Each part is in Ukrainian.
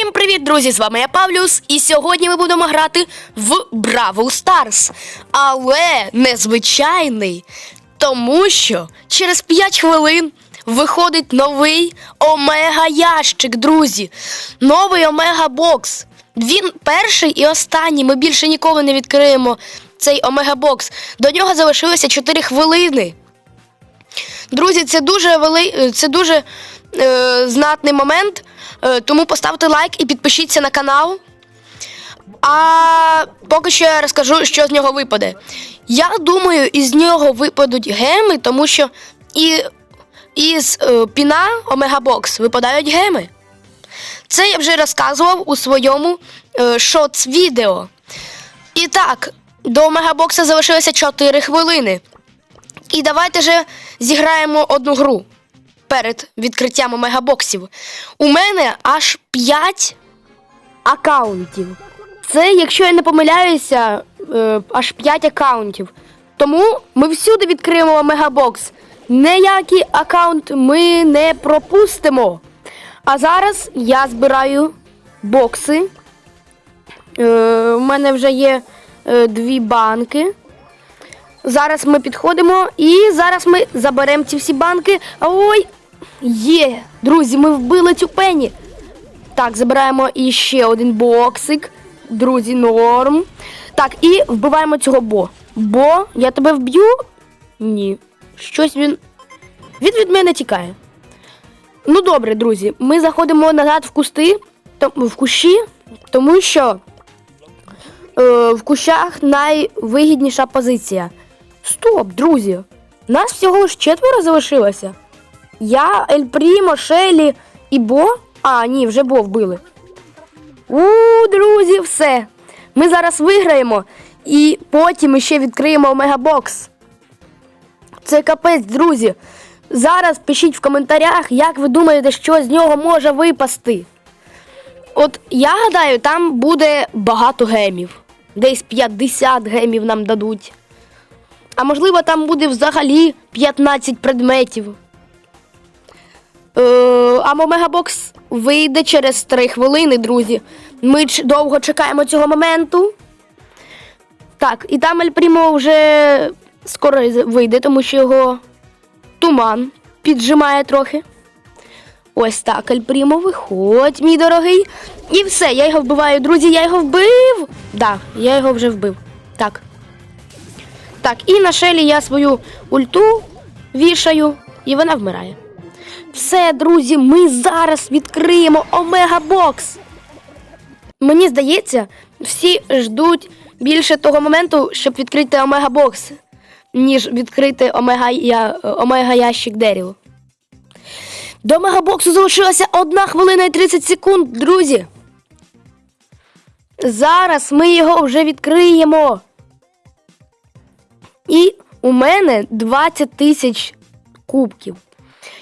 Всім привіт, друзі! З вами я Павлюс, і сьогодні ми будемо грати в Бравл Старс. Але незвичайний, тому що через 5 хвилин виходить новий омега ящик, друзі. Новий омега бокс. Він перший і останній. Ми більше ніколи не відкриємо цей омега бокс. До нього залишилося 4 хвилини. Друзі, це дуже вели... це дуже е, знатний момент. Е, тому поставте лайк і підпишіться на канал. А поки що я розкажу, що з нього випаде. Я думаю, із нього випадуть геми, тому що і, із е, піна Омега Бокс випадають геми. Це я вже розказував у своєму е, шоц відео. І так, до Омега Бокса залишилося 4 хвилини. І давайте же зіграємо одну гру перед відкриттям мегабоксів. У мене аж 5 акаунтів. Це, якщо я не помиляюся, е, аж 5 акаунтів. Тому ми всюди відкриємо мегабокс. Ніякий акаунт ми не пропустимо. А зараз я збираю бокси. Е, у мене вже є е, дві банки. Зараз ми підходимо і зараз ми заберемо ці всі банки. Ой! Є! Друзі, ми вбили цю пені. Так, забираємо іще один боксик. Друзі, норм. Так, і вбиваємо цього бо. Бо, я тебе вб'ю? Ні. Щось він. Він від мене тікає. Ну добре, друзі, ми заходимо назад в кусти, в кущі, тому що е, в кущах найвигідніша позиція. Стоп, друзі! Нас всього лиш четверо залишилося. Я, Ель Прімо, Шелі і Бо. А, ні, вже Бо вбили. У, друзі, все. Ми зараз виграємо і потім ще відкриємо Омегабокс. Це капець, друзі. Зараз пишіть в коментарях, як ви думаєте, що з нього може випасти. От я гадаю, там буде багато гемів. Десь 50 гемів нам дадуть. А можливо, там буде взагалі 15 предметів. Е, а Мегабокс вийде через 3 хвилини, друзі. Ми довго чекаємо цього моменту. Так, і там Ель Прімо вже скоро вийде, тому що його туман піджимає трохи. Ось так, Ель Прімо, виходь, мій дорогий. І все, я його вбиваю, друзі, я його вбив. Да, я його вже вбив. Так. Так, і на шелі я свою ульту вішаю, і вона вмирає. Все, друзі, ми зараз відкриємо Омега Бокс. Мені здається, всі ждуть більше того моменту, щоб відкрити Омега Бокс, ніж відкрити Омега, я, Омега ящик Деріл. До Омега Боксу залишилася 1 хвилина і 30 секунд, друзі. Зараз ми його вже відкриємо. І у мене 20 тисяч кубків.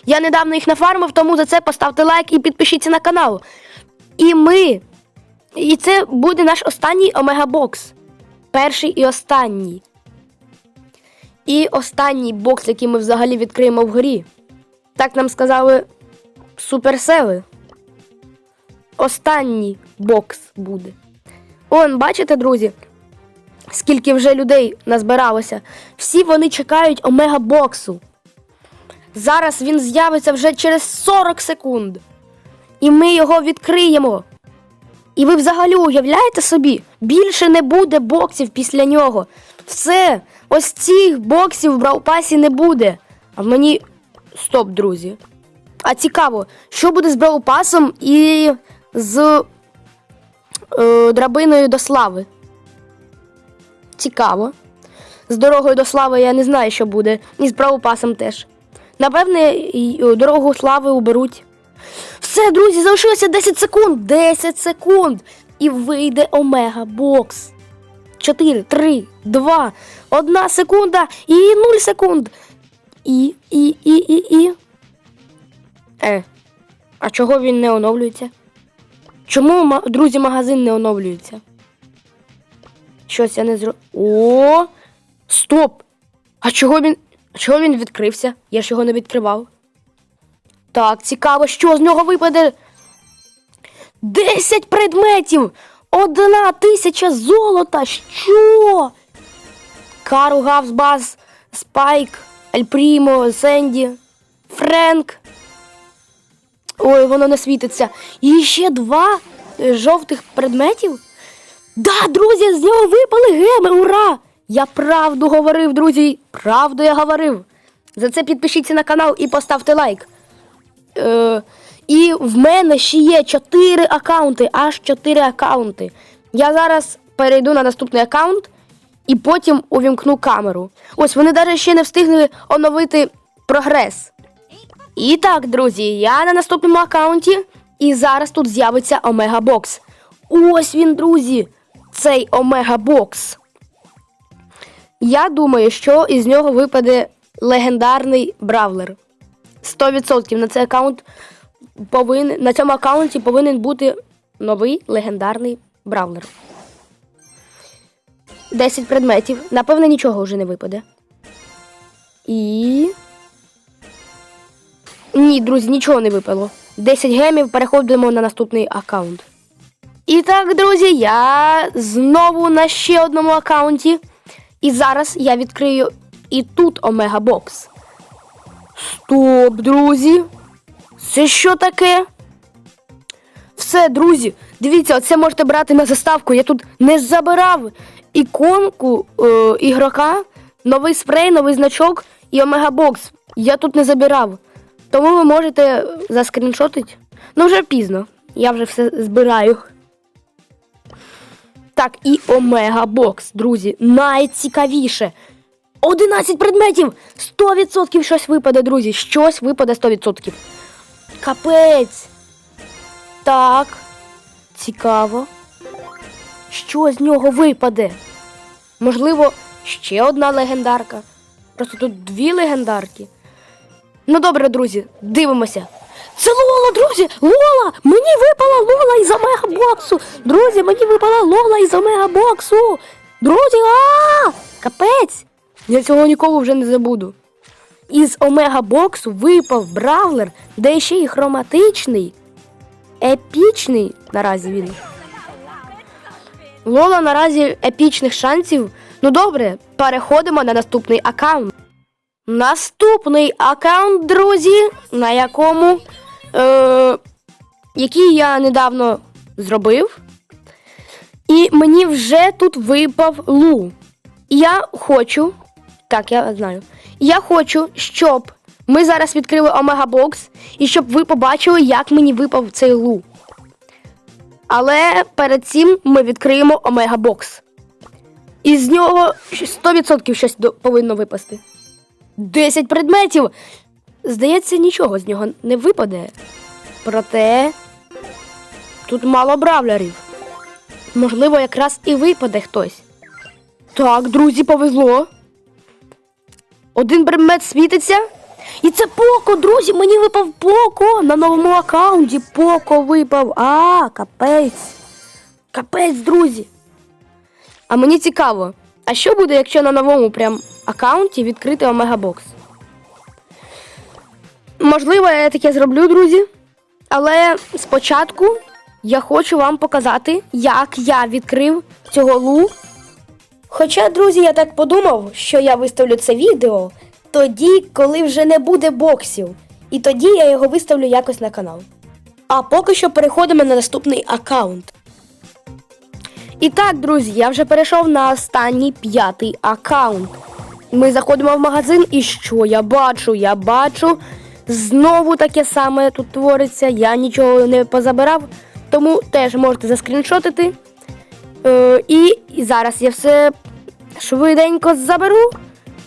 Я недавно їх нафармив, тому за це поставте лайк і підпишіться на канал. І ми. І це буде наш останній омега-бокс. Перший і останній. І останній бокс, який ми взагалі відкриємо в грі. Так нам сказали суперсели. Останній бокс буде. Он, бачите, друзі? скільки вже людей назбиралося. Всі вони чекають омега боксу. Зараз він з'явиться вже через 40 секунд. І ми його відкриємо. І ви взагалі уявляєте собі, більше не буде боксів після нього. Все, ось цих боксів в Браупасі не буде. А мені. Стоп, друзі. А цікаво, що буде з Браупасом і з е, драбиною до слави? Цікаво. З дорогою до слави я не знаю, що буде. І з правопасом теж. Напевне, дорогу слави уберуть. Все, друзі, залишилося 10 секунд. 10 секунд. І вийде Омега Бокс. 4, 3, 2, 1 секунда і 0 секунд. І, і, і, і, і. Е. А чого він не оновлюється? Чому, друзі, магазин не оновлюється? Щось я не зро. О! Стоп! А чого він. Чого він відкрився? Я ж його не відкривав. Так, цікаво, що з нього випаде. 10 предметів! Одна тисяча золота! Що? Кару Гавсбас, Спайк, Альпрімо, Сенді, Френк. Ой, воно не світиться. І ще два е, жовтих предметів. Да, друзі, з нього випали геми, ура! Я правду говорив, друзі. Правду я говорив. За це підпишіться на канал і поставте лайк. Е, і в мене ще є 4 аккаунти, аж 4 аккаунти. Я зараз перейду на наступний аккаунт і потім увімкну камеру. Ось вони навіть ще не встигли оновити прогрес. І так, друзі, я на наступному аккаунті, і зараз тут з'явиться Омега Бокс. Ось він, друзі, цей Омега Бокс. Я думаю, що із нього випаде легендарний бравлер. 100% на цей аккаунт повинен, на цьому аккаунті повинен бути новий легендарний бравлер. 10 предметів. Напевно, нічого вже не випаде. І. Ні, друзі, нічого не випало. 10 гемів переходимо на наступний аккаунт. І так, друзі, я знову на ще одному аккаунті. І зараз я відкрию і тут Омега Бокс. Стоп, друзі. Це що таке? Все, друзі, дивіться, оце можете брати на заставку. Я тут не забирав іконку е, ігрока, новий спрей, новий значок і омегабокс. Я тут не забирав. Тому ви можете заскріншотити. Ну, вже пізно. Я вже все збираю. Так, і омегабокс, друзі, найцікавіше. 11 предметів! 100% щось випаде, друзі. Щось випаде 100%. Капець. Так. Цікаво. Що з нього випаде? Можливо, ще одна легендарка. Просто тут дві легендарки. Ну добре, друзі, дивимося. Це Лола, друзі! Лола! Мені випала Лола із омегабоксу! Друзі, мені випала Лола із омегабоксу! Друзі, а! Капець! Я цього ніколи вже не забуду. Із омегабоксу випав бравлер, де ще й хроматичний, епічний наразі він. Лола наразі епічних шансів. Ну добре, переходимо на наступний аккаунт. Наступний аккаунт, друзі, на якому е, який я недавно зробив. І мені вже тут випав Лу. І я хочу. Так, я знаю. Я хочу, щоб ми зараз відкрили Омега Бокс і щоб ви побачили, як мені випав цей Лу. Але перед цим ми відкриємо Омега Бокс. І з нього 100% щось повинно випасти. 10 предметів. Здається, нічого з нього не випаде. Проте тут мало бравлерів. Можливо, якраз і випаде хтось. Так, друзі, повезло. Один предмет світиться. І це Поко, друзі, мені випав Поко на новому аккаунті. Поко випав. А, капець. Капець, друзі. А мені цікаво, а що буде, якщо на новому прям аккаунті відкрити Омегабокс? Можливо, я таке зроблю, друзі. Але спочатку я хочу вам показати, як я відкрив цього лу. Хоча, друзі, я так подумав, що я виставлю це відео тоді, коли вже не буде боксів. І тоді я його виставлю якось на канал. А поки що переходимо на наступний аккаунт. І так, друзі, я вже перейшов на останній п'ятий аккаунт. Ми заходимо в магазин, і що я бачу? Я бачу знову таке саме тут твориться. Я нічого не позабирав, тому теж можете заскріншотити. Е, і, зараз я все швиденько заберу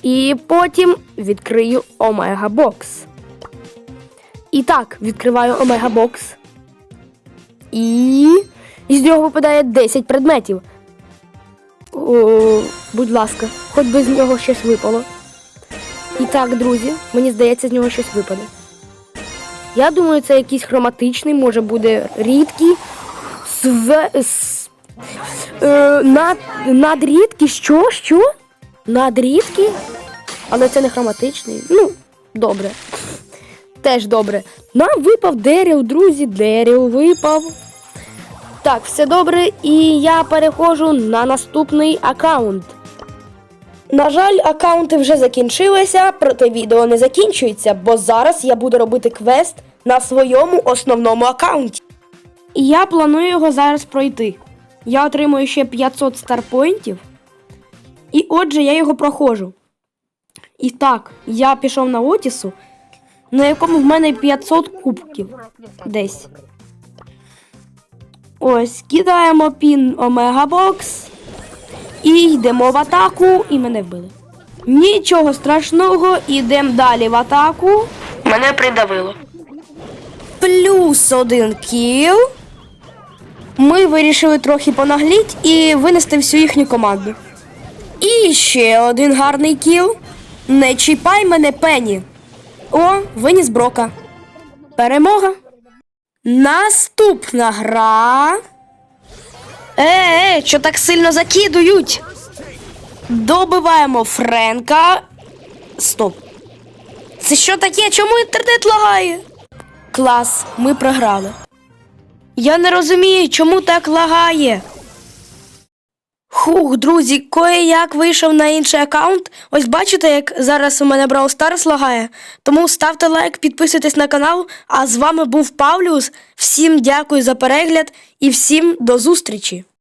і потім відкрию Омега Бокс. І так, відкриваю Омега Бокс. І із нього випадає 10 предметів. О, будь ласка, хоч би з нього щось випало. І так, друзі, мені здається, з нього щось випаде. Я думаю, це якийсь хроматичний, може буде рідкий. Све... с- Е, над... Надрідкий? Що? Що? Надрідкий? Але це не хроматичний. Ну, добре. Теж добре. Нам випав Деріл, друзі, Деріл випав. Так, все добре, і я переходжу на наступний аккаунт. На жаль, аккаунти вже закінчилися, проте відео не закінчується, бо зараз я буду робити квест на своєму основному аккаунті. І я планую його зараз пройти. Я отримую ще 500 старпоінтів. І отже, я його проходжу. І так, я пішов на Отісу, на якому в мене 500 кубків. Десь. Ось, кидаємо пін Омега Бокс. І йдемо в атаку, і мене вбили. Нічого страшного, ідемо далі в атаку. Мене придавило. Плюс один кіл. Ми вирішили трохи понагліть і винести всю їхню команду. І ще один гарний кіл. Не чіпай мене, Пенні. О, виніс Брока. Перемога. Наступна гра. Е, е, що так сильно закидують? Добиваємо Френка. Стоп. Це що таке? Чому інтернет лагає? Клас, ми програли. Я не розумію, чому так лагає. Хух, друзі, кое-як вийшов на інший аккаунт. Ось бачите, як зараз у мене Brawl Stars лагає. Тому ставте лайк, підписуйтесь на канал. А з вами був Павлюс. Всім дякую за перегляд і всім до зустрічі!